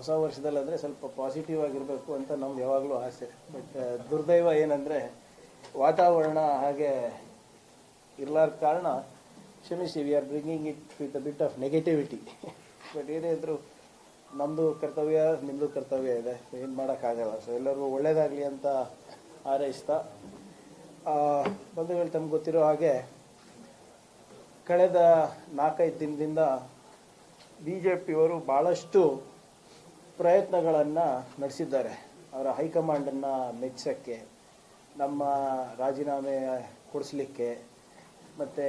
ಹೊಸ ವರ್ಷದಲ್ಲಿ ಸ್ವಲ್ಪ ಪಾಸಿಟಿವ್ ಆಗಿರಬೇಕು ಅಂತ ನಮ್ದು ಯಾವಾಗಲೂ ಆಸೆ. ಬಟ್ ದುರ್ದೈವ ಏನಂದರೆ ವಾತಾವರಣ ಹಾಗೆ ಇರಲಾರ ಕಾರಣ ಕ್ಷಮಿಸಿ we are bringing it with a bit of negativity but ಏನೇ ಇದ್ದರೂ ನಮ್ಮದು ಕರ್ತವ್ಯ ನಿಮ್ಮದು ಕರ್ತವ್ಯ ಇದೆ. ಏನು ಮಾಡೋಕ್ಕಾಗಲ್ಲ. ಸೊ ಎಲ್ಲರಿಗೂ ಒಳ್ಳೇದಾಗಲಿ ಅಂತ ಹಾರೈಸ್ತಾ ಬಂಧುಗಳು ತಮ್ಗೆ ಗೊತ್ತಿರೋ ಹಾಗೆ ಕಳೆದ ನಾಲ್ಕೈದು ದಿನದಿಂದ ಬಿ ಜೆ ಪಿಯವರು ಭಾಳಷ್ಟು ಪ್ರಯತ್ನಗಳನ್ನು ನಡೆಸಿದ್ದಾರೆ. ಅವರ ಹೈಕಮಾಂಡನ್ನು ಮೆಚ್ಚಕ್ಕೆ, ನಮ್ಮ ರಾಜೀನಾಮೆ ಕೊಡಿಸ್ಲಿಕ್ಕೆ, ಮತ್ತು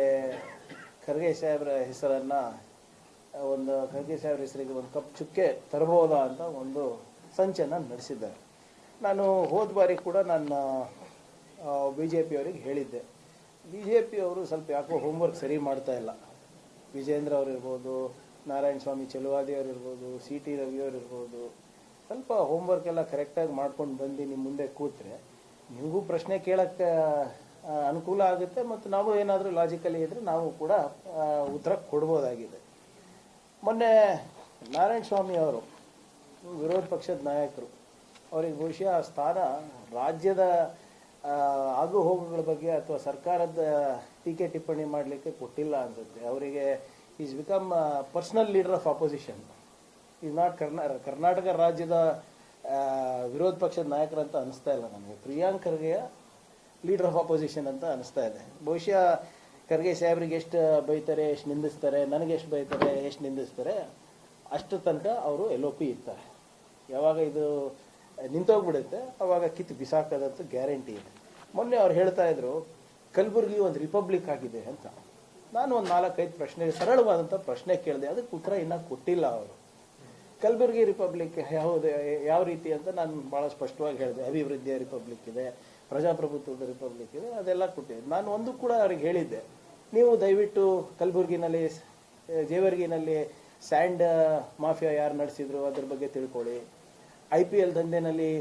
ಖರ್ಗೆ ಸಾಹೇಬ್ರ ಹೆಸರನ್ನು, ಒಂದು ಖರ್ಗೆ ಸಾಹೇಬ್ರ ಹೆಸರಿಗೆ ಒಂದು ಕಪ್ ಚುಕ್ಕೆ ತರಬಹುದಾ ಅಂತ ಒಂದು ಸಂಚನ ನಡೆಸಿದ್ದಾರೆ. ನಾನು ಹೋದ ಬಾರಿ ಕೂಡ ನನ್ನ ಬಿ ಜೆ ಪಿಯವರಿಗೆ ಹೇಳಿದ್ದೆ. ಬಿ ಜೆ ಪಿಯವರು ಸ್ವಲ್ಪ ಯಾಕೋ ಹೋಮ್ವರ್ಕ್ ಸರಿ ಮಾಡ್ತಾ ಇಲ್ಲ. ವಿಜೇಂದ್ರ ಅವರಿರ್ಬೋದು ನಾರಾಯಣ ಸ್ವಾಮಿ ಚೆಲುವಾದಿಯವ್ರು ಇರ್ಬೋದು ಸಿ ಟಿ ರವಿಯವ್ರು ಇರ್ಬೋದು, ಸ್ವಲ್ಪ ಹೋಮ್ವರ್ಕ್ ಎಲ್ಲ ಕರೆಕ್ಟಾಗಿ ಮಾಡ್ಕೊಂಡು ಬಂದು ನಿಮ್ಮ ಮುಂದೆ ಕೂತ್ರೆ ನಿಮಗೂ ಪ್ರಶ್ನೆ ಕೇಳೋಕ್ಕೆ ಅನುಕೂಲ ಆಗುತ್ತೆ ಮತ್ತು ನಾವು ಏನಾದರೂ ಲಾಜಿಕಲಿ ಇದ್ದರೆ ನಾವು ಕೂಡ ಉತ್ತರ ಕೊಡ್ಬೋದಾಗಿದೆ. ಮೊನ್ನೆ ನಾರಾಯಣ ಸ್ವಾಮಿ ಅವರು, ವಿರೋಧ ಪಕ್ಷದ ನಾಯಕರು, ಅವರಿಗೆ ಬಹುಶಃ ಆ ಸ್ಥಾನ ರಾಜ್ಯದ ಆಗು ಹೋಗುಗಳ ಬಗ್ಗೆ ಅಥವಾ ಸರ್ಕಾರದ ಟೀಕೆ ಟಿಪ್ಪಣಿ ಮಾಡಲಿಕ್ಕೆ ಕೊಟ್ಟಿಲ್ಲ ಅನ್ಸುತ್ತೆ. ಅವರಿಗೆ is become personal leader of opposition is not ಕರ್ನಾ Karnataka ರಾಜ್ಯದ ವಿರೋಧ ಪಕ್ಷದ ನಾಯಕರಂತ ಅನಿಸ್ತಾ ಇಲ್ಲ ನನಗೆ. ಪ್ರಿಯಾಂಕ್ ಖರ್ಗೆಯ ಲೀಡರ್ ಆಫ್ ಅಪೋಸಿಷನ್ ಅಂತ ಅನಿಸ್ತಾ ಇದೆ. ಬಹುಶಃ ಖರ್ಗೆ ಸಾಹೇಬ್ರಿಗೆ ಎಷ್ಟು ಬೈತಾರೆ, ಎಷ್ಟು ನಿಂದಿಸ್ತಾರೆ, ನನಗೆ ಎಷ್ಟು ಬೈತಾರೆ, ಎಷ್ಟು ನಿಂದಿಸ್ತಾರೆ, ಅಷ್ಟು ತನಕ ಅವರು ಎಲ್ ಒ ಪಿ ಇರ್ತಾರೆ. ಯಾವಾಗ ಇದು ನಿಂತೋಗ್ಬಿಡುತ್ತೆ, ಅವಾಗ ಕಿತ್ತು ಬಿಸಾಕೋದಂತೂ ಗ್ಯಾರಂಟಿ ಇದೆ. ಮೊನ್ನೆ ಅವ್ರು ಹೇಳ್ತಾ ಇದ್ರು, ಕಲಬುರಗಿ ಒಂದು ರಿಪಬ್ಲಿಕ್ ಆಗಿದೆ ಅಂತ. ನಾನು ಒಂದು ನಾಲ್ಕೈದು ಪ್ರಶ್ನೆ ಸರಳವಾದಂಥ ಪ್ರಶ್ನೆ ಕೇಳಿದೆ. ಅದಕ್ಕೆ ಉತ್ತರ ಇನ್ನೂ ಕೊಟ್ಟಿಲ್ಲ ಅವರು. ಕಲಬುರಗಿ ರಿಪಬ್ಲಿಕ್ ಯಾವುದು, ಯಾವ ರೀತಿ ಅಂತ ನಾನು ಭಾಳ ಸ್ಪಷ್ಟವಾಗಿ ಹೇಳಿದೆ. ಅಭಿವೃದ್ಧಿಯ ರಿಪಬ್ಲಿಕ್ ಇದೆ, ಪ್ರಜಾಪ್ರಭುತ್ವದ ರಿಪಬ್ಲಿಕ್ ಇದೆ, ಅದೆಲ್ಲ ಕೊಟ್ಟಿದ್ದೆ. ನಾನು ಒಂದು ಕೂಡ ಅವ್ರಿಗೆ ಹೇಳಿದ್ದೆ. ನೀವು ದಯವಿಟ್ಟು ಕಲಬುರಗಿನಲ್ಲಿ, ಜೇವರ್ಗಿನಲ್ಲಿ ಸ್ಯಾಂಡ್, ಮಾಫಿಯಾ ಯಾರು ನಡೆಸಿದ್ರು ಅದ್ರ ಬಗ್ಗೆ ತಿಳ್ಕೊಳ್ಳಿ. ಐ ಪಿ ಎಲ್ ದಂಧೆನಲ್ಲಿ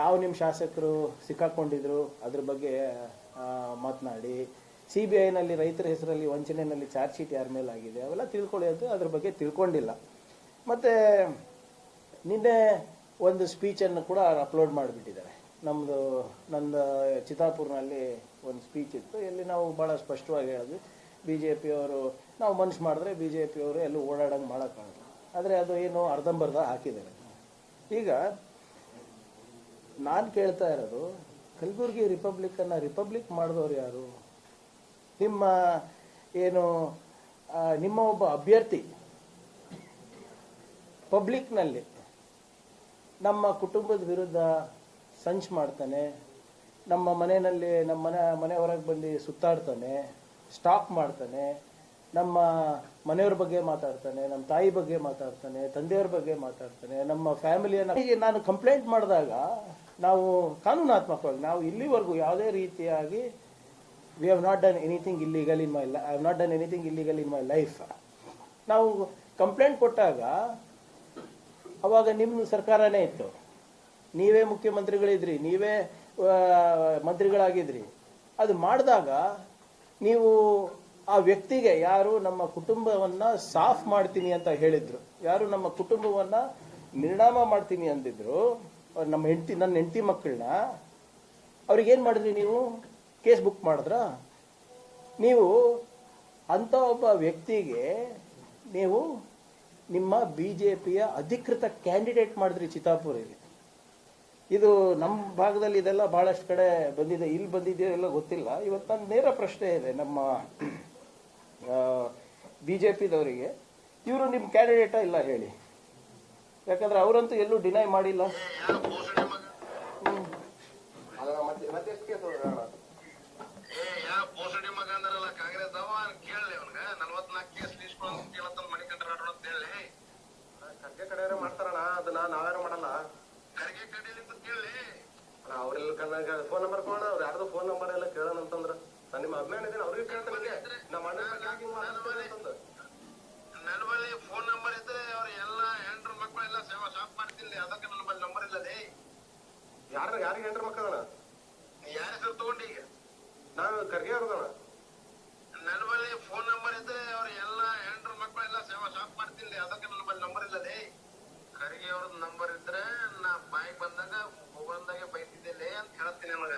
ಯಾವ ನಿಮ್ಮ ಶಾಸಕರು ಸಿಕ್ಕಾಕೊಂಡಿದ್ರು ಅದ್ರ ಬಗ್ಗೆ ಮಾತನಾಡಿ. ಸಿ ಬಿ ಐನಲ್ಲಿ ರೈತರ ಹೆಸರಲ್ಲಿ ವಂಚನೆಯಲ್ಲಿ ಚಾರ್ಜ್ ಶೀಟ್ ಯಾರ ಮೇಲೆ ಆಗಿದೆ ಅವೆಲ್ಲ ತಿಳ್ಕೊಳ್ಳಿ ಅಂತ ಅದ್ರ ಬಗ್ಗೆ ತಿಳ್ಕೊಂಡಿಲ್ಲ. ಮತ್ತು ನಿನ್ನೆ ಒಂದು ಸ್ಪೀಚನ್ನು ಕೂಡ ಅಪ್ಲೋಡ್ ಮಾಡಿಬಿಟ್ಟಿದ್ದಾರೆ. ನಮ್ಮದು ನಂದು ಚಿತಾಪುರ್ನಲ್ಲಿ ಒಂದು ಸ್ಪೀಚ್ ಇತ್ತು. ಎಲ್ಲಿ ನಾವು ಭಾಳ ಸ್ಪಷ್ಟವಾಗಿ ಹೇಳಿದ್ವಿ ಬಿ ಜೆ ಪಿಯವರು ನಾವು ಮನ್ಸು ಮಾಡಿದ್ರೆ ಬಿ ಜೆ ಪಿಯವರು ಎಲ್ಲೂ ಓಡಾಡಂಗೆ ಮಾಡೋಕ್ಕಾಗಲ್ಲ ಆದರೆ ಅದು ಏನು ಅರ್ಧಂಬರ್ಧ ಹಾಕಿದ್ದಾರೆ. ಈಗ ನಾನು ಕೇಳ್ತಾ ಇರೋದು, ಕಲಬುರಗಿ ರಿಪಬ್ಲಿಕ್ಕನ್ನು ರಿಪಬ್ಲಿಕ್ ಮಾಡಿದವ್ರು ಯಾರು? ನಿಮ್ಮ ಏನು ನಿಮ್ಮ ಒಬ್ಬ ಅಭ್ಯರ್ಥಿ ಪಬ್ಲಿಕ್ನಲ್ಲಿ ನಮ್ಮ ಕುಟುಂಬದ ವಿರುದ್ಧ ಸಂಚ್ ಮಾಡ್ತಾನೆ, ನಮ್ಮ ಮನೆಯಲ್ಲಿ, ನಮ್ಮ ಮನೆ ಮನೆ ಹೊರಗೆ ಬಂದು ಸುತ್ತಾಡ್ತಾನೆ ಸ್ಟಾಕ್ ಮಾಡ್ತಾನೆ, ನಮ್ಮ ಮನೆಯವ್ರ ಬಗ್ಗೆ ಮಾತಾಡ್ತಾನೆ, ನಮ್ಮ ತಾಯಿ ಬಗ್ಗೆ ಮಾತಾಡ್ತಾನೆ, ತಂದೆಯವ್ರ ಬಗ್ಗೆ ಮಾತಾಡ್ತಾನೆ, ನಮ್ಮ ಫ್ಯಾಮಿಲಿಯನ್ನು ನಾನು ಕಂಪ್ಲೇಂಟ್ ಮಾಡಿದಾಗ ನಾವು ಕಾನೂನಾತ್ಮಕವಾಗಿ ನಾವು ಇಲ್ಲಿವರೆಗೂ ಯಾವುದೇ ರೀತಿಯಾಗಿ we have not done anything illegal in my I have not done anything illegal in my life ನಾವು ಕಂಪ್ಲೇಂಟ್ ಕೊಟ್ಟಾಗ ಅವಾಗ ನಿಮ್ಮ ಸರ್ಕಾರನೇ ಇತ್ತು. ನೀವೇ ಮುಖ್ಯಮಂತ್ರಿಗಳಿದ್ರಿ, ನೀವೇ ಮಂತ್ರಿಗಳಾಗಿದ್ರಿ. ಅದು ಮಾಡಿದಾಗ ನೀವು ಆ ವ್ಯಕ್ತಿಗೆ, ಯಾರು ನಮ್ಮ ಕುಟುಂಬವನ್ನು ಸಾಫ್ ಮಾಡ್ತೀನಿ ಅಂತ ಹೇಳಿದ್ರು, ಯಾರು ನಮ್ಮ ಕುಟುಂಬವನ್ನು ನಿರ್ಣಾಮ ಮಾಡ್ತೀನಿ ಅಂದಿದ್ರು, ನಮ್ಮ ಹೆಂಡತಿ, ನನ್ನ ಹೆಂಡತಿ ಮಕ್ಕಳನ್ನ, ಅವ್ರಿಗೇನು ಮಾಡಿದ್ರಿ ನೀವು? ಕೇಸ್ ಬುಕ್ ಮಾಡಿದ್ರಾ? ನೀವು ಅಂಥ ಒಬ್ಬ ವ್ಯಕ್ತಿಗೆ ನೀವು ನಿಮ್ಮ ಬಿ ಜೆ ಪಿಯ ಅಧಿಕೃತ ಕ್ಯಾಂಡಿಡೇಟ್ ಮಾಡಿದ್ರಿ ಚಿತ್ತಾಪುರಿಗೆ ಇದು ನಮ್ಮ ಭಾಗದಲ್ಲಿ ಇದೆಲ್ಲ ಬಹಳಷ್ಟು ಕಡೆ ಬಂದಿದೆ, ಇಲ್ಲಿ ಬಂದಿದೆಯೋ ಎಲ್ಲ ಗೊತ್ತಿಲ್ಲ. ಇವತ್ತು ನನ್ನ ನೇರ ಪ್ರಶ್ನೆ ಇದೆ ನಮ್ಮ ಬಿ ಜೆ ಪಿದವರಿಗೆ ಇವರು ನಿಮ್ಮ ಕ್ಯಾಂಡಿಡೇಟ ಇಲ್ಲ ಹೇಳಿ. ಯಾಕಂದ್ರೆ ಅವರಂತೂ ಎಲ್ಲೂ ಡಿನೈ ಮಾಡಿಲ್ಲ ಹ್ಮ್. ಏ ಯಾ ಬೋಸಡಿ ಮಗ ಅಂದ್ರಲ್ಲ ಕಾಂಗ್ರೆಸ್ ಅವ ಕೇಳಲಿ ಅವನ್ಗ ನಲ್ವತ್ನಾಲ್ಕು ಕೇಸ್ ಲೀಸ್ಕೊಂಡು ಕೇಳತ್ತಲ್ಲ ಮನಿ ಕಂಡ್ರ ಆಡೋಣ ಅಂತ ಹೇಳಿ ಖರ್ಗೆ ಕಡೆಯವ್ರೆ ಮಾಡ್ತಾರಣ ಅದನ್ನ ನಾವ್ಯಾರು ಮಾಡಲ್ಲ ಕರಿಗೆ ಕಡಿಲಿಂದ ಕೇಳಿ ಅಣ್ಣ ಕಣ್ಣಾಗ ಫೋನ್ ನಂಬರ್ ಕೊಡೋಣ ಅವ್ರು ಯಾರ್ದು ಫೋನ್ ನಂಬರ್ ಎಲ್ಲ ಕೇಳೋಣ ಅಂತಂದ್ರ. ನಾನು ನಿಮ್ಮ ಅಭಿಮಾನ ಇದೀನಿ ಅವ್ರಿಗೆ ಕೇಳ್ತಾನೆ ನಮ್ಮ ಅಣ್ಣ ನನ್ನ ಬಳಿ ಫೋನ್ ನಂಬರ್ ಇದ್ರೆ ಅವ್ರ ಎಲ್ಲ ಹೆಂಡ್ರ ಮಕ್ಕಳೆಲ್ಲ ಸೇವಾ ಶಾಪ್ ಮಾಡ್ತಿಲ್ಲ ಅದಕ್ಕೆ ನನ್ನ ಬಳಿ ನಂಬರ್ ರೀ ಯಾರ ಯಾರಿಗೆ ಹೆಂಡ್ರ ಮಕ್ಕಳಣ ಯಾರ ಹೆಸರು ತಗೊಂಡಿ ಈಗ? ನಾನು ಖರ್ಗೆ ಅವ್ರದಣ ನನ್ನ ಬಳಿ ಫೋನ್ ನಂಬರ್ ಇದ್ರೆ ಅವ್ರ ಎಲ್ಲ ಹೆಂಡ್ರ ಮಕ್ಕಳೆಲ್ಲ ಸೇವಾ ಶಾಪ್ ಮಾಡ್ತಿಲ್ಲ ಅದಕ್ಕೆ ನನ್ನ ಬಳಿ ನಂಬರ್ ರೀ ಖರ್ಗೆ ಅವ್ರದ್ದು ನಂಬರ್ ಇದ್ರೆ ನಾ ಬಾಯಿ ಬಂದಾಗ ಮೊಬೈಲ್ದಾಗೆ ಬೈತಿದ್ದೆ ಅಂತ ಹೇಳ್ತೀನಿ ನನಗ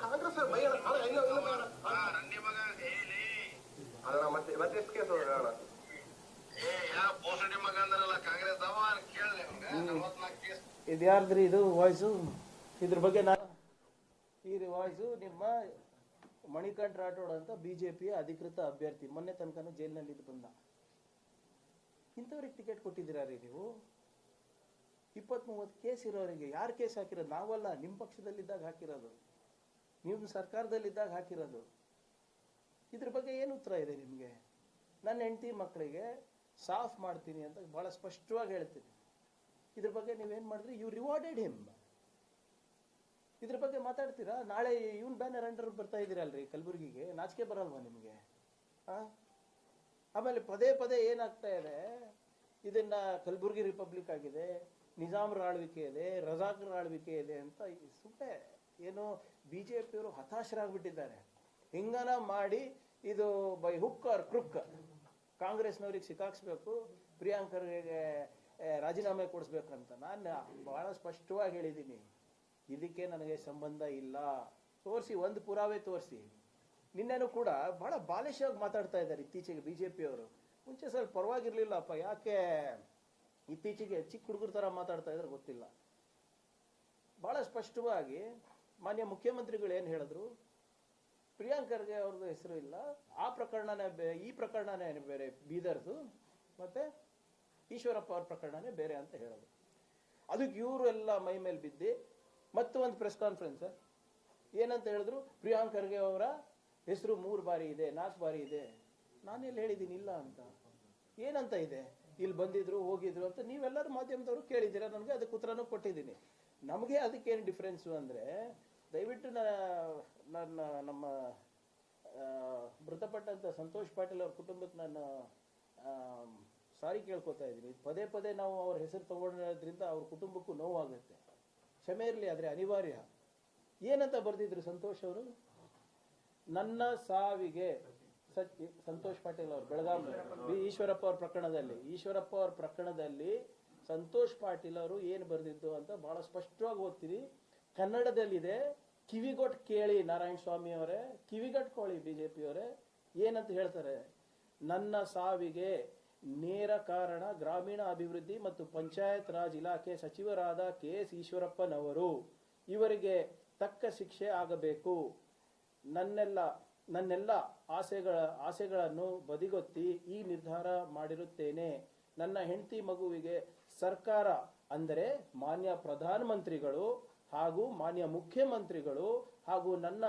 ಕಾಂಗ್ರೆಸ್ ಭಯ ಅಣ್ಣ. ಇನ್ನು ಇನ್ನು ಬೇಡ. ಆ ರಂಡಿ ಮಗ ಹೇಳಿ ಅಣ್ಣ ಮತ್ತೆ ಮತ್ತೆ ಎಷ್ಟು ಕೇಸ್ ಅಣ್ಣ? ಏ ಯಾ ಬೋಸಡಿ ಮಗ ಅಂದ್ರಲ್ಲ ಕಾಂಗ್ರೆಸ್ ಅವ ಅವ್ನಿಗೆ ನಲ್ವತ್ನಾಲ್ಕು ಕೇಸ್. ಇದು ಯಾರ್ದ್ರಿ ಇದು ವಾಯ್ಸು? ಇದ್ರ ಬಗ್ಗೆ ನಾನು ಈ ವಾಯ್ಸು ನಿಮ್ಮ ಮಣಿಕಂಠ ರಾಠೋಡ್ ಅಂತ ಬಿ ಜೆ ಪಿಯ ಅಧಿಕೃತ ಅಭ್ಯರ್ಥಿ. ಮೊನ್ನೆ ತನಕನೂ ಜೈಲಿನಲ್ಲಿ ಇದು ಬಂದ. ಇಂಥವ್ರಿಗೆ ಟಿಕೆಟ್ ಕೊಟ್ಟಿದ್ದೀರಾ ರೀ ನೀವು? ಇಪ್ಪತ್ತ್ ಮೂವತ್ತು ಕೇಸ್ ಇರೋರಿಗೆ ಯಾರು ಕೇಸ್ ಹಾಕಿರೋದು? ನಾವಲ್ಲ ನಿಮ್ಮ ಪಕ್ಷದಲ್ಲಿದ್ದಾಗ ಹಾಕಿರೋದು. ನೀವು ಸರ್ಕಾರದಲ್ಲಿದ್ದಾಗ ಹಾಕಿರೋದು. ಇದ್ರ ಬಗ್ಗೆ ಏನು ಉತ್ತರ ಇದೆ ನಿಮಗೆ? ನನ್ನ ಹೆಂಡತಿ ಮಕ್ಕಳಿಗೆ ಸಾಫ್ ಮಾಡ್ತೀನಿ ಅಂತ ಭಾಳ ಸ್ಪಷ್ಟವಾಗಿ ಹೇಳ್ತೀನಿ. ಇದ್ರ ಬಗ್ಗೆ ನೀವೇನು ಮಾಡಿದ್ರಿ? ಯು ರಿವಾರ್ಡೆಡ್ ಹಿಮ್ ಇದ್ರ ಬಗ್ಗೆ ಮಾತಾಡ್ತೀರಾ? ನಾಳೆ ಇವನ್ ಬ್ಯಾನರ್ ಅಂಡರ್ ಬರ್ತಾ ಇದ್ದೀರಲ್ರಿ ಕಲಬುರಗಿಗೆ. ನಾಚಿಕೆ ಬರಲ್ವಾ ನಿಮಗೆ? ಹಾಂ ಆಮೇಲೆ ಪದೇ ಪದೇ ಏನಾಗ್ತಾ ಇದೆ? ಇದನ್ನು ಕಲಬುರಗಿ ರಿಪಬ್ಲಿಕ್ ಆಗಿದೆ. ನಿಜಾಮ್ರ ಆಳ್ವಿಕೆ ಇದೆ ರಜಾಕ್ರ ಆಳ್ವಿಕೆ ಇದೆ ಅಂತ ಸುಮ್ಮನೆ ಏನು ಬಿ ಜೆ ಪಿಯವರು ಹತಾಶರಾಗ್ಬಿಟ್ಟಿದ್ದಾರೆ. ಹಿಂಗನ ಮಾಡಿ ಇದು ಬೈ ಹುಕ್ ಆರ್ ಕ್ರುಕ್. ಕಾಂಗ್ರೆಸ್ನವ್ರಿಗೆ ಸಿಕ್ಕಾಕ್ಸ್ಬೇಕು, ಪ್ರಿಯಾಂಕರ್ಗೆ ರಾಜೀನಾಮೆ ಕೊಡಿಸ್ಬೇಕಂತ. ನಾನು ಬಹಳ ಸ್ಪಷ್ಟವಾಗಿ ಹೇಳಿದ್ದೀನಿ. ಇದಕ್ಕೆ ನನಗೆ ಸಂಬಂಧ ಇಲ್ಲ. ತೋರಿಸಿ, ಒಂದು ಪುರಾವೆ ತೋರಿಸಿ. ನಿನ್ನೆನೂ ಕೂಡ ಬಹಳ ಬಾಲಿಶವಾಗಿ ಮಾತಾಡ್ತಾ ಇದ್ದಾರೆ ಇತ್ತೀಚೆಗೆ ಬಿ ಜೆ ಪಿಯವರು ಮುಂಚೆ ಸ್ವಲ್ಪ ಪರವಾಗಿರ್ಲಿಲ್ಲಪ್ಪ, ಯಾಕೆ ಇತ್ತೀಚೆಗೆ ಚಿಕ್ಕ ಹುಡುಗರ ಥರ ಮಾತಾಡ್ತಾ ಇದ್ರೆ ಗೊತ್ತಿಲ್ಲ. ಬಹಳ ಸ್ಪಷ್ಟವಾಗಿ ಮಾನ್ಯ ಮುಖ್ಯಮಂತ್ರಿಗಳು ಏನು ಹೇಳಿದ್ರು? ಪ್ರಿಯಾಂಕರ್ಗೆ ಅವ್ರದ್ದು ಹೆಸರು ಇಲ್ಲ. ಆ ಪ್ರಕರಣನೇ ಬೇ- ಈ ಪ್ರಕರಣನೇ ಬೇರೆ ಬೀದರ್ದು, ಮತ್ತೆ ಈಶ್ವರಪ್ಪ ಅವ್ರ ಪ್ರಕರಣನೇ ಬೇರೆ ಅಂತ ಹೇಳೋದು. ಅದಕ್ಕೆ ಇವರು ಎಲ್ಲ ಮೈ ಮೇಲೆ ಬಿದ್ದು, ಮತ್ತು ಒಂದು ಪ್ರೆಸ್ ಕಾನ್ಫರೆನ್ಸ್ ಏನಂತ ಹೇಳಿದ್ರು? ಪ್ರಿಯಾಂಕರ್ಗೆ ಅವರ ಹೆಸರು ಮೂರು ಬಾರಿ ಇದೆ, ನಾಲ್ಕು ಬಾರಿ ಇದೆ. ನಾನೆಲ್ಲಿ ಹೇಳಿದ್ದೀನಿ ಇಲ್ಲ ಅಂತ. ಏನಂತ ಇದೆ? ಇಲ್ಲಿ ಬಂದಿದ್ರು, ಹೋಗಿದ್ರು ಅಂತ ನೀವೆಲ್ಲರೂ ಮಾಧ್ಯಮದವರು ಕೇಳಿದ್ದೀರಾ? ನನಗೆ ಅದಕ್ಕೆ ಉತ್ತರನೂ ಕೊಟ್ಟಿದ್ದೀನಿ. ನಮಗೆ ಅದಕ್ಕೇನು ಡಿಫ್ರೆನ್ಸು ಅಂದರೆ, ದಯವಿಟ್ಟು ನನ್ನ, ನಮ್ಮ ಮೃತಪಟ್ಟಂಥ ಸಂತೋಷ್ ಪಾಟೀಲ್ ಅವ್ರ ಕುಟುಂಬಕ್ಕೆ ನಾನು ಸಾರಿ ಕೇಳ್ಕೊತಾ ಇದ್ದೀನಿ. ಪದೇ ಪದೇ ನಾವು ಅವ್ರ ಹೆಸರು ತಗೊಂಡಿರೋದ್ರಿಂದ ಅವ್ರ ಕುಟುಂಬಕ್ಕೂ ನೋವಾಗುತ್ತೆ. ಕ್ಷಮೆ ಇರಲಿ, ಆದರೆ ಅನಿವಾರ್ಯ. ಏನಂತ ಬರೆದಿದ್ರು ಸಂತೋಷ್ ಅವರು? ನನ್ನ ಸಾವಿಗೆ. ಸಂತೋಷ್ ಪಾಟೀಲ್ ಅವರು, ಬೆಳಗಾವಿ. ಈಶ್ವರಪ್ಪ ಅವ್ರ ಪ್ರಕರಣದಲ್ಲಿ. ಈಶ್ವರಪ್ಪ ಅವ್ರ ಪ್ರಕರಣದಲ್ಲಿ ಸಂತೋಷ್ ಪಾಟೀಲ್ ಅವರು ಏನು ಬರೆದಿದ್ದು ಅಂತ ಬಹಳ ಸ್ಪಷ್ಟವಾಗಿ ಓದ್ತೀವಿ ಕನ್ನಡದಲ್ಲಿದೆ, ಕಿವಿಗೊಟ್ ಕೇಳಿ ನಾರಾಯಣ ಸ್ವಾಮಿ ಅವರೇ ಕಿವಿಗಟ್ಕೊಳ್ಳಿ ಬಿ ಜೆ ಅವರೇ, ಏನಂತ ಹೇಳ್ತಾರೆ? ನನ್ನ ಸಾವಿಗೆ ನೇರ ಕಾರಣ ಗ್ರಾಮೀಣ ಅಭಿವೃದ್ಧಿ ಮತ್ತು ಪಂಚಾಯತ್ ರಾಜ್ ಇಲಾಖೆ ಸಚಿವರಾದ ಕೆ ಎಸ್ ಈಶ್ವರಪ್ಪನವರು. ಇವರಿಗೆ ತಕ್ಕ ಶಿಕ್ಷೆ ಆಗಬೇಕು. ನನ್ನೆಲ್ಲ ನನ್ನೆಲ್ಲ ಆಸೆಗಳ, ಆಸೆಗಳನ್ನು ಬದಿಗೊತ್ತಿ ಈ ನಿರ್ಧಾರ ಮಾಡಿರುತ್ತೇನೆ. ನನ್ನ ಹೆಂಡತಿ ಮಗುವಿಗೆ ಸರ್ಕಾರ ಅಂದರೆ ಮಾನ್ಯ ಪ್ರಧಾನಮಂತ್ರಿಗಳು ಹಾಗೂ ಮಾನ್ಯ ಮುಖ್ಯಮಂತ್ರಿಗಳು ಹಾಗೂ ನನ್ನ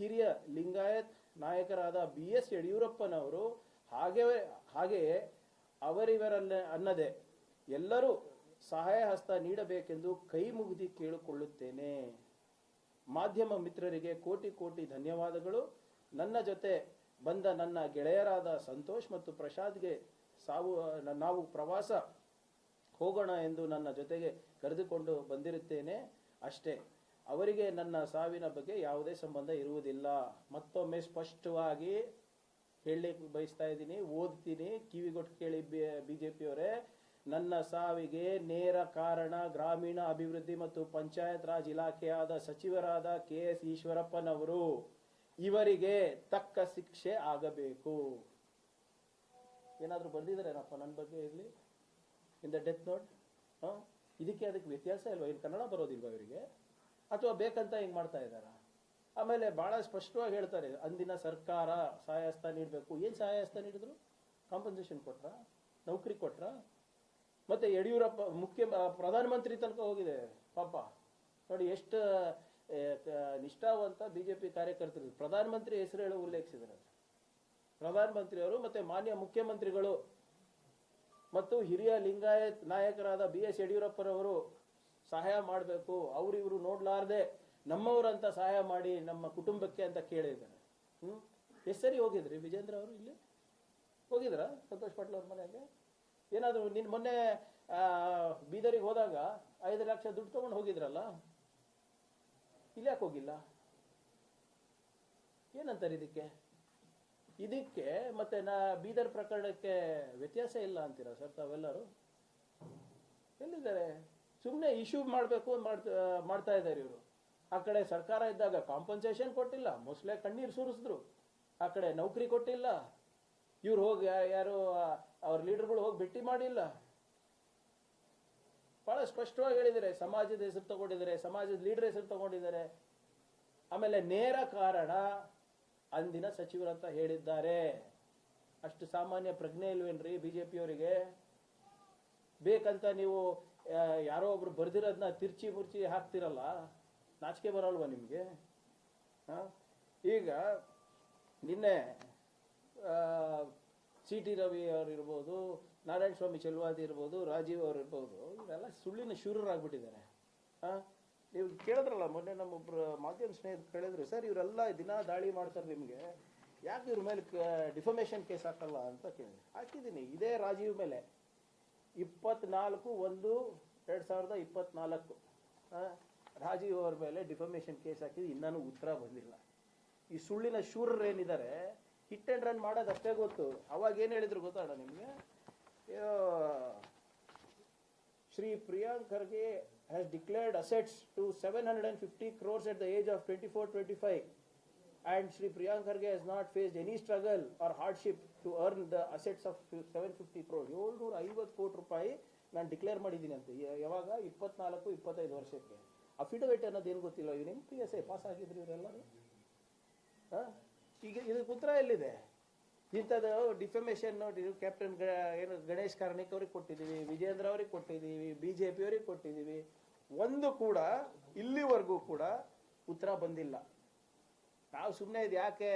ಹಿರಿಯ ಲಿಂಗಾಯತ್ ನಾಯಕರಾದ ಬಿ ಎಸ್ ಯಡಿಯೂರಪ್ಪನವರು ಹಾಗೆ ಹಾಗೆಯೇ ಅವರಿವರಲ್ಲ ಅನ್ನದೆ ಎಲ್ಲರೂ ಸಹಾಯ ಹಸ್ತ ನೀಡಬೇಕೆಂದು ಕೈ ಮುಗಿದು ಕೇಳಿಕೊಳ್ಳುತ್ತೇನೆ. ಮಾಧ್ಯಮ ಮಿತ್ರರಿಗೆ ಕೋಟಿ ಕೋಟಿ ಧನ್ಯವಾದಗಳು. ನನ್ನ ಜೊತೆ ಬಂದ ನನ್ನ ಗೆಳೆಯರಾದ ಸಂತೋಷ್ ಮತ್ತು ಪ್ರಸಾದ್ಗೆ ಸಾವು, ನಾವು ಪ್ರವಾಸ ಹೋಗೋಣ ಎಂದು ನನ್ನ ಜೊತೆಗೆ ಕರೆದುಕೊಂಡು ಬಂದಿರುತ್ತೇನೆ. ಅಷ್ಟೇ, ಅವರಿಗೆ ನನ್ನ ಸಾವಿನ ಬಗ್ಗೆ ಯಾವುದೇ ಸಂಬಂಧ ಇರುವುದಿಲ್ಲ. ಮತ್ತೊಮ್ಮೆ ಸ್ಪಷ್ಟವಾಗಿ ಹೇಳಲಿಕ್ಕೆ ಬಯಸ್ತಾ ಇದ್ದೀನಿ, ಓದ್ತೀನಿ. ಕಿವಿಗೊಟ್ಟು ಕೇಳಿ ಬಿ ಜೆ ಪಿಯವರೇ ನನ್ನ ಸಾವಿಗೆ ನೇರ ಕಾರಣ ಗ್ರಾಮೀಣ ಅಭಿವೃದ್ಧಿ ಮತ್ತು ಪಂಚಾಯತ್ ರಾಜ್ ಇಲಾಖೆಯಾದ ಸಚಿವರಾದ ಕೆ ಎಸ್ ಈಶ್ವರಪ್ಪನವರು. ಇವರಿಗೆ ತಕ್ಕ ಶಿಕ್ಷೆ ಆಗಬೇಕು. ಏನಾದರೂ ಬರೆದಿದ್ದಾರೇನಪ್ಪ ನನ್ನ ಬಗ್ಗೆ ಇರಲಿ? ಇನ್ ದ ಡೆತ್ ನೋಟ್ ಹಾಂ? ಇದಕ್ಕೆ ಅದಕ್ಕೆ ವ್ಯತ್ಯಾಸ ಇಲ್ವಾ? ಇನ್ನು ಕನ್ನಡ ಬರೋದಿಲ್ವಾ ಇವರಿಗೆ? ಅಥವಾ ಬೇಕಂತ ಹಿಂಗೆ ಮಾಡ್ತಾ ಇದ್ದಾರಾ? ಆಮೇಲೆ ಭಾಳ ಸ್ಪಷ್ಟವಾಗಿ ಹೇಳ್ತಾರೆ, ಅಂದಿನ ಸರ್ಕಾರ ಸಹಾಯ ಹಸ್ತ ನೀಡಬೇಕು. ಏನು ಸಹಾಯ ಹಸ್ತ ನೀಡಿದ್ರು? ಕಾಂಪನ್ಸೇಷನ್ ಕೊಟ್ರಾ? ನೌಕರಿ ಕೊಟ್ರಾ? ಮತ್ತೆ ಯಡಿಯೂರಪ್ಪ ಮುಖ್ಯ ಪ್ರಧಾನಮಂತ್ರಿ ತನಕ ಹೋಗಿದೆ, ಪಾಪ. ನೋಡಿ, ಎಷ್ಟು ನಿಷ್ಠಾವಂತ ಪಿ ಕಾರ್ಯಕರ್ತರು. ಪ್ರಧಾನಮಂತ್ರಿ ಹೆಸರು ಹೇಳಿ ಉಲ್ಲೇಖಿಸಿದ್ದಾರೆ. ಪ್ರಧಾನಮಂತ್ರಿಯವರು ಮತ್ತೆ ಮಾನ್ಯ ಮುಖ್ಯಮಂತ್ರಿಗಳು ಮತ್ತು ಹಿರಿಯ ಲಿಂಗಾಯತ್ ನಾಯಕರಾದ ಬಿ ಎಸ್ ಯಡಿಯೂರಪ್ಪರವರು ಸಹಾಯ ಮಾಡಬೇಕು. ಅವರಿವರು ಇವರು ನೋಡ್ಲಾರ್ದೆ ನಮ್ಮವರಂತ ಸಹಾಯ ಮಾಡಿ ನಮ್ಮ ಕುಟುಂಬಕ್ಕೆ ಅಂತ ಕೇಳಿದ್ದಾರೆ. ಹ್ಞೂ ಎಷ್ಟು ಸರಿ ಹೋಗಿದ್ರಿ ವಿಜೇಂದ್ರ ಅವರು ಇಲ್ಲಿ? ಹೋಗಿದ್ರಾ? ಸಂತೋಷ್ ಪಾಟೀಲ್ ಅವ್ರ ಮನೆಗೆ? ಏನಾದರೂ ನಿನ್ನ ಮೊನ್ನೆ ಬೀದರಿಗೆ ಹೋದಾಗ ಐದು ಲಕ್ಷ ದುಡ್ಡು ತೊಗೊಂಡು ಹೋಗಿದ್ರಲ್ಲ? ಇಲ್ಲಿ ಯಾಕೆ ಹೋಗಿಲ್ಲ? ಏನಂತಾರೆ ಇದಕ್ಕೆ? ಇದಕ್ಕೆ ಮತ್ತೆ ನಾ ಬೀದರ್ ಪ್ರಕರಣಕ್ಕೆ ವ್ಯತ್ಯಾಸ ಇಲ್ಲ ಅಂತೀರಾ ಸರ್ ತಾವೆಲ್ಲರೂ? ಎಲ್ಲಿದ್ದಾರೆ? ಸುಮ್ಮನೆ ಇಶ್ಯೂ ಮಾಡಬೇಕು ಮಾಡ್ತಾ ಮಾಡ್ತಾ ಇದ್ದಾರೆ ಇವರು. ಆ ಕಡೆ ಸರ್ಕಾರ ಇದ್ದಾಗ ಕಾಂಪನ್ಸೇಷನ್ ಕೊಟ್ಟಿಲ್ಲ ಮೊಸಳೆ ಕಣ್ಣೀರು ಸುರಿಸಿದ್ರು. ಆ ಕಡೆ ನೌಕರಿ ಕೊಟ್ಟಿಲ್ಲ. ಇವ್ರು ಹೋಗಿ, ಯಾರು ಅವ್ರ ಲೀಡರ್ಗಳು ಹೋಗಿ ಭೇಟಿ ಮಾಡಿಲ್ಲ. ಬಹಳ ಸ್ಪಷ್ಟವಾಗಿ ಹೇಳಿದ್ದಾರೆ. ಸಮಾಜದ ಹೆಸರು ತಗೊಂಡಿದ್ದಾರೆ, ಸಮಾಜದ ಲೀಡರ್ ಹೆಸರು ತಗೊಂಡಿದ್ದಾರೆ. ಆಮೇಲೆ ನೇರ ಕಾರಣ ಅಂದಿನ ಸಚಿವರಂತ ಹೇಳಿದ್ದಾರೆ. ಅಷ್ಟು ಸಾಮಾನ್ಯ ಪ್ರಜ್ಞೆ ಇಲ್ವೇನ್ರಿ ಬಿಜೆಪಿಯವರಿಗೆ? ಬೇಕಂತ ನೀವು ಯಾರೋ ಒಬ್ರು ಬರ್ದಿರೋದನ್ನ ತಿರ್ಚಿ ಮುರ್ಚಿ ಹಾಕ್ತಿರಲ್ಲ? ನಾಚಿಕೆ ಬರಲ್ವಾ ನಿಮಗೆ? ಈಗ ನಿನ್ನೆ ಸಿ ಟಿ ರವಿ ಅವರು ಇರ್ಬೋದು ನಾರಾಯಣ ಸ್ವಾಮಿ ಚೆಲುವಾದಿ ಇರ್ಬೋದು, ರಾಜೀವ್ ಅವರು ಇರ್ಬೋದು, ಇವರೆಲ್ಲ ಸುಳ್ಳಿನ ಶೂರರಾಗ್ಬಿಟ್ಟಿದ್ದಾರೆ. ಹಾಂ ನೀವು ಕೇಳಿದ್ರಲ್ಲ, ಮೊನ್ನೆ ನಮ್ಮೊಬ್ರು ಮಾಧ್ಯಮ ಸ್ನೇಹಿತರು ಕೇಳಿದ್ರು, ಸರ್, ಇವರೆಲ್ಲ ದಿನ ದಾಳಿ ಮಾಡ್ತಾರೆ ನಿಮಗೆ, ಯಾಕೆ ಇವ್ರ ಮೇಲೆ ಡಿಫಮೇಷನ್ ಕೇಸ್ ಹಾಕಲ್ಲ ಅಂತ ಕೇಳಿದೆ. ಹಾಕಿದ್ದೀನಿ, ಇದೇ ರಾಜೀವ್ ಮೇಲೆ. ಇಪ್ಪತ್ನಾಲ್ಕು, ಒಂದು, ಎರಡು ಸಾವಿರದ ಇಪ್ಪತ್ನಾಲ್ಕು. ರಾಜೀವ್ ಅವ್ರ ಮೇಲೆ ಡಿಫಮೇಷನ್ ಕೇಸ್ ಹಾಕಿದ್ದು, ಇನ್ನೂ ಉತ್ತರ ಬಂದಿಲ್ಲ. ಈ ಸುಳ್ಳಿನ ಶೂರರು ಏನಿದ್ದಾರೆ ಹಿಟ್ ಆ್ಯಂಡ್ ರನ್ ಮಾಡೋದು ಅಷ್ಟೇ ಗೊತ್ತು. ಅವಾಗ ಏನು ಹೇಳಿದ್ರು ಗೊತ್ತಾಡ ನಿಮಗೆ? Shri Priyank Kharge has declared assets to seven hundred and fifty crores at the age of twenty four twenty five and Shri ಪ್ರಿಯಾಂಕರ್ಗೆ has not faced any struggle or hardship to earn the assets of seven fifty crore ಏಳ್ನೂರ ಐವತ್ತು ಕೋಟಿ ರೂಪಾಯಿ ನಾನು declare ಮಾಡಿದ್ದೀನಿ ಅಂತ ಯಾವಾಗ? ಇಪ್ಪತ್ನಾಲ್ಕು, ಇಪ್ಪತ್ತೈದು ವರ್ಷಕ್ಕೆ. ಅಫಿಡವಿಟ್ ಅನ್ನೋದು ಏನು ಗೊತ್ತಿಲ್ಲ? ಇವ್ರು ಪಿ ಎಸ್ ಐ ಪಾಸ್ ಆಗಿದ್ರು ಇವರೆಲ್ಲರೂ. ಆ? ಈಗ ಇದಕ್ಕೆ ಉತ್ತರ ಎಲ್ಲಿದೆ? ಇಂಥದ್ದು ಡಿಫಮೇಷನ್ ನೋಡಿ ಕ್ಯಾಪ್ಟನ್ ಏನು, ಗಣೇಶ್ ಕಾರ್ಣಿಕ್ ಅವ್ರಿಗೆ ಕೊಟ್ಟಿದ್ದೀವಿ ವಿಜೇಂದ್ರ ಅವ್ರಿಗೆ ಕೊಟ್ಟಿದ್ದೀವಿ ಬಿ ಜೆ ಪಿ ಅವ್ರಿಗೆ ಕೊಟ್ಟಿದ್ದೀವಿ. ಒಂದು ಕೂಡ, ಇಲ್ಲಿವರೆಗೂ ಕೂಡ ಉತ್ತರ ಬಂದಿಲ್ಲ. ನಾವು ಸುಮ್ಮನೆ ಇದು ಯಾಕೆ